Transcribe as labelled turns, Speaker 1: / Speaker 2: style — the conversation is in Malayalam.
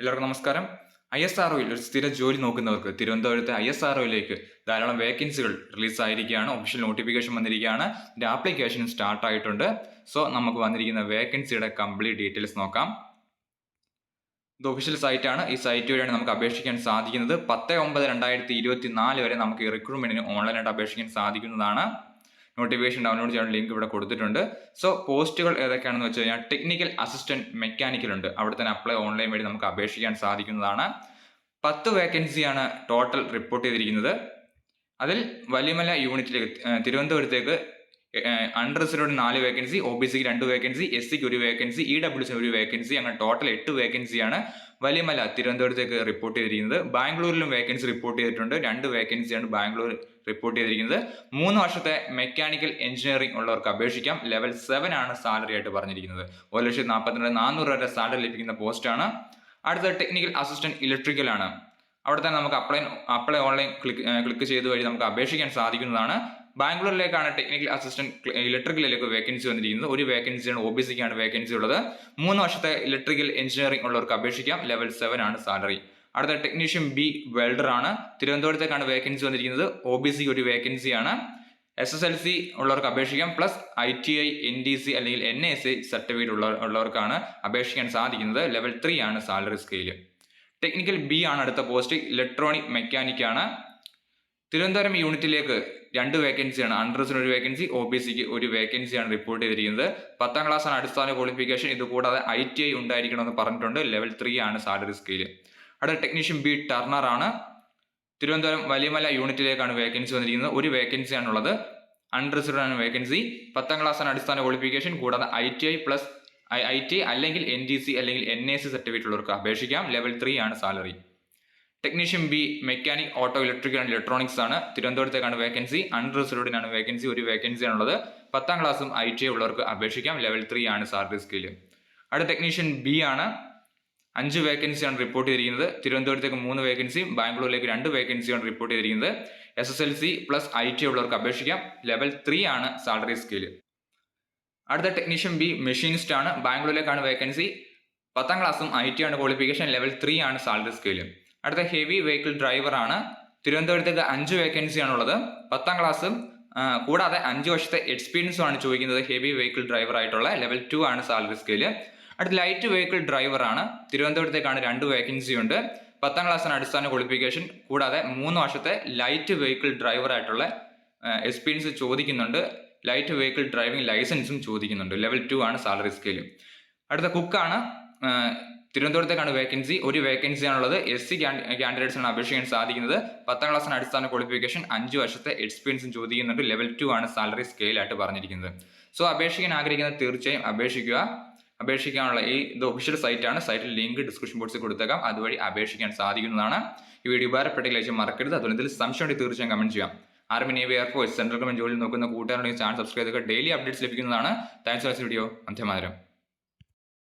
Speaker 1: എല്ലാവർക്കും നമസ്കാരം. ഐ എസ് ആർ ഒരു സ്ഥിര ജോലി നോക്കുന്നവർക്ക് തിരുവനന്തപുരത്തെ ഐ എസ് ആർ ധാരാളം വേക്കൻസികൾ റിലീസ് ആയിരിക്കുകയാണ്. ഒഫീഷ്യൽ നോട്ടിഫിക്കേഷൻ വന്നിരിക്കുകയാണ്. ഇതിന്റെ ആപ്ലിക്കേഷൻ സ്റ്റാർട്ട് ആയിട്ടുണ്ട്. സോ നമുക്ക് വന്നിരിക്കുന്ന വേക്കൻസിയുടെ കംപ്ലീറ്റ് ഡീറ്റെയിൽസ് നോക്കാം. ഇത് ഒഫീഷ്യൽ സൈറ്റാണ് ഈ സൈറ്റ് വഴിയാണ് നമുക്ക് അപേക്ഷിക്കാൻ സാധിക്കുന്നത്. പത്ത് ഒമ്പത് രണ്ടായിരത്തി ഇരുപത്തി നാല് വരെ നമുക്ക് ഈ റിക്രൂട്ട്മെന്റിന് ഓൺലൈനായിട്ട് അപേക്ഷിക്കാൻ സാധിക്കുന്നതാണ്. നോട്ടിഫിക്കേഷൻ ഡൗൺലോഡ് ചെയ്യാൻ ലിങ്ക് ഇവിടെ കൊടുത്തിട്ടുണ്ട്. സോ പോസ്റ്റുകൾ ഏതൊക്കെയാണെന്ന് വെച്ച് കഴിഞ്ഞാൽ ടെക്നിക്കൽ അസിസ്റ്റന്റ് മെക്കാനിക്കൽ ഉണ്ട്. അവിടെ തന്നെ അപ്ലൈ ഓൺലൈൻ വഴി നമുക്ക് അപേക്ഷിക്കാൻ സാധിക്കുന്നതാണ്. പത്ത് വേക്കൻസിയാണ് ടോട്ടൽ റിപ്പോർട്ട് ചെയ്തിരിക്കുന്നത്. അതിൽ വലിയമല യൂണിറ്റിലേക്ക് തിരുവനന്തപുരത്തേക്ക് അൺറിസർവ്ഡ് നാല് വേക്കൻസി ഒ ബി സിക്ക് രണ്ട് വേക്കൻസി എസ് സിക്ക് ഒരു വേക്കൻസി ഇ ഡബ്ല്യു ഒരു വേക്കൻസി അങ്ങനെ ടോട്ടൽ എട്ട് വേക്കൻസിയാണ് വലിയമല തിരുവനന്തപുരത്തേക്ക് റിപ്പോർട്ട് ചെയ്തിരിക്കുന്നത്. ബാംഗ്ലൂരിലും വേക്കൻസി റിപ്പോർട്ട് ചെയ്തിട്ടുണ്ട്. രണ്ട് വേക്കൻസിയാണ് ബാംഗ്ലൂർ റിപ്പോർട്ട് ചെയ്തിരിക്കുന്നത്. മൂന്ന് വർഷത്തെ മെക്കാനിക്കൽ എഞ്ചിനീയറിംഗ് ഉള്ളവർക്ക് അപേക്ഷിക്കാം. ലെവൽ സെവൻ ആണ് സാലറി ആയിട്ട് പറഞ്ഞിരിക്കുന്നത്. ഒരു ലക്ഷത്തി നാൽപ്പത്തിരണ്ട് നാനൂറ് രൂപ സാലറി ലഭിക്കുന്ന പോസ്റ്റാണ് അടുത്ത ടെക്നിക്കൽ അസിസ്റ്റന്റ് ഇലക്ട്രിക്കൽ ആണ്. അവിടെ തന്നെ നമുക്ക് apply apply online click click ചെയ്ത് വഴി നമുക്ക് അപേക്ഷിക്കാൻ സാധിക്കുന്നതാണ്. ബാംഗ്ലൂരിലേക്കാണ് ടെക്നിക്കൽ അസിസ്റ്റന്റ് ഇലക്ട്രിക്കലിലേക്ക് വേക്കൻസി വന്നിരിക്കുന്നത്. ഒരു വേക്കൻസിയാണ് ഒ ബി സിക്കാണ് വേക്കൻസി ഉള്ളത്. മൂന്ന് വർഷത്തെ ഇലക്ട്രിക്കൽ എഞ്ചിനീയറിംഗ് ഉള്ളവർക്ക് അപേക്ഷിക്കാം. ലെവൽ സെവൻ ആണ് സാലറി അടുത്ത ടെക്നീഷ്യൻ ബി വെൽഡർ ആണ്. തിരുവനന്തപുരത്തേക്കാണ് വേക്കൻസി വന്നിരിക്കുന്നത്. ഒ ബി സി ഒരു വേക്കൻസിയാണ് എസ് എസ് എൽ സി ഉള്ളവർക്ക് അപേക്ഷിക്കാം. Plus I T I N D C അല്ലെങ്കിൽ എൻ എ സി സർട്ടിഫിക്കറ്റ് ഉള്ള ഉള്ളവർക്കാണ് അപേക്ഷിക്കാൻ സാധിക്കുന്നത്. ലെവൽ ത്രീ ആണ് സാലറി സ്കെയിൽ ടെക്നിക്കൽ ബി ആണ് അടുത്ത പോസ്റ്റ് ഇലക്ട്രോണിക് മെക്കാനിക് ആണ്. തിരുവനന്തപുരം യൂണിറ്റിലേക്ക് രണ്ട് വേക്കൻസിയാണ് അണ്ടർസിന് ഒരു വേക്കൻസി ഒ ബി സിക്ക് ഒരു വേക്കൻസിയാണ് റിപ്പോർട്ട് ചെയ്തിരിക്കുന്നത്. പത്താം ക്ലാസ് ആണ് അടിസ്ഥാന ക്വാളിഫിക്കേഷൻ ഇത് കൂടാതെ ഐ ടി ഐ ഉണ്ടായിരിക്കണമെന്ന് പറഞ്ഞിട്ടുണ്ട്. ലെവൽ ത്രീ ആണ് സാലറി സ്കെയിൽ അവിടെ ടെക്നീഷ്യൻ ബി ടർണർ ആണ്. തിരുവനന്തപുരം വലിയമല യൂണിറ്റിലേക്കാണ് വേക്കൻസി വന്നിരിക്കുന്നത്. ഒരു വേക്കൻസിയാണുള്ളത് അൺറിസർവ്ഡ് ആണ് വേക്കൻസി പത്താം ക്ലാസ് ആണ് അടിസ്ഥാന ക്വാളിഫിക്കേഷൻ കൂടാതെ I T I plus I T അല്ലെങ്കിൽ എൻ ഡി സി അല്ലെങ്കിൽ എൻ എ സി സർട്ടിഫിക്കറ്റ് ഉള്ളവർക്ക് അപേക്ഷിക്കാം. ലെവൽ ത്രീ ആണ് salary technician B mechanic auto electrical and electronics ആണ്. തിരുവനന്തപുരത്തേക്കാണ് വേക്കൻസി അൺറിസർവ്ഡിനാണ് വേക്കൻസി ഒരു വേക്കൻസി ആണുള്ളത് പത്താം ക്ലാസ്സും ഐ ടി ഉള്ളവർക്ക് അപേക്ഷിക്കാം. ലെവൽ ത്രീ ആണ് സാലറി സ്കിൽ അടുത്ത ടെക്നീഷ്യൻ ബി ആണ്. അഞ്ച് വേക്കൻസിയാണ് റിപ്പോർട്ട് ചെയ്തിരിക്കുന്നത്. തിരുവനന്തപുരത്തേക്ക് മൂന്ന് വേക്കൻസിയും ബാംഗ്ലൂരിലേക്ക് രണ്ട് വേക്കൻസിയാണ് റിപ്പോർട്ട് ചെയ്തിരിക്കുന്നത്. S S L C plus I T ഉള്ളവർക്ക് അപേക്ഷിക്കാം. ലെവൽ ത്രീ ആണ് സാലറി സ്കെയിൽ അടുത്ത ടെക്നീഷ്യൻ ബി മെഷീനിസ്റ്റ് ആണ്. ബാംഗ്ലൂരിലേക്കാണ് വേക്കൻസി പത്താം ക്ലാസ്സും ഐ ടി ആണ് ക്വാളിഫിക്കേഷൻ ലെവൽ ത്രീ ആണ് സാലറി സ്കെയിൽ അടുത്ത ഹെവി വെഹിക്കിൾ ഡ്രൈവർ ആണ്. തിരുവനന്തപുരത്തേക്ക് അഞ്ച് വേക്കൻസിയാണ് ഉള്ളത് പത്താം ക്ലാസ് കൂടാതെ അഞ്ച് വർഷത്തെ എക്സ്പീരിയൻസും ആണ് ചോദിക്കുന്നത് ഹെവി വെഹിക്കിൾ ഡ്രൈവർ ആയിട്ടുള്ള ലെവൽ ടു ആണ് സാലറി സ്കെയിൽ അടുത്ത ലൈറ്റ് വെഹിക്കിൾ ഡ്രൈവർ ആണ്. തിരുവനന്തപുരത്തേക്കാണ് രണ്ട് വേക്കൻസി ഉണ്ട്. പത്താം ക്ലാസ്സിന് അടിസ്ഥാന ക്വാളിഫിക്കേഷൻ കൂടാതെ മൂന്ന് വർഷത്തെ ലൈറ്റ് വെഹിക്കിൾ ഡ്രൈവർ ആയിട്ടുള്ള എക്സ്പീരിയൻസ് ചോദിക്കുന്നുണ്ട്. ലൈറ്റ് വെഹിക്കിൾ ഡ്രൈവിംഗ് ലൈസൻസും ചോദിക്കുന്നുണ്ട്. ലെവൽ ടു ആണ് സാലറി സ്കെയിൽ അടുത്ത കുക്കാണ് തിരുവനന്തപുരത്തേക്കാണ് വേക്കൻസി ഒരു വേക്കൻസി ആണുള്ളത്. എസ് സി കാൻഡിഡേറ്റ്സിനാണ് അപേക്ഷിക്കാൻ സാധിക്കുന്നത്. പത്താം ക്ലാസ്സിന് അടിസ്ഥാന ക്വാളിഫിക്കേഷൻ അഞ്ച് വർഷത്തെ എക്സ്പീരിയൻസും ചോദിക്കുന്നുണ്ട്. ലെവൽ ടു ആണ് സാലറി സ്കെയിലായിട്ട് പറഞ്ഞിരിക്കുന്നത്. സോ അപേക്ഷിക്കാൻ ആഗ്രഹിക്കുന്നത് തീർച്ചയായും അപേക്ഷിക്കുക. അപേക്ഷിക്കാനുള്ള ഈ ഇത് ഒഫീഷ്യൽ സൈറ്റാണ് സൈറ്റിൽ ലിങ്ക് ഡിസ്ക്രിപ്ഷൻ ബോക്സിൽ കൊടുത്തേക്കാം. അതുവഴി അപേക്ഷിക്കാൻ സാധിക്കുന്നതാണ്. ഈ വീഡിയോ ഉപകാരപ്പെട്ടെങ്കിൽ ലക്ഷ്യം മറക്കരുത്. അതുപോലെ എന്തെങ്കിലും സംശയം ഉണ്ടെങ്കിൽ തീർച്ചയായും കമന്റ് ചെയ്യാം. Army navy air force central government ജോലി നോക്കുന്ന കൂട്ടുകാരുടെ ചാനൽ സബ്സ്ക്രൈബ് ചെയ്യുക ഡെയിലി അപ്ഡേറ്റ്സ് ലഭിക്കുന്നതാണ്. Thanks for video അന്ത്യമാതരം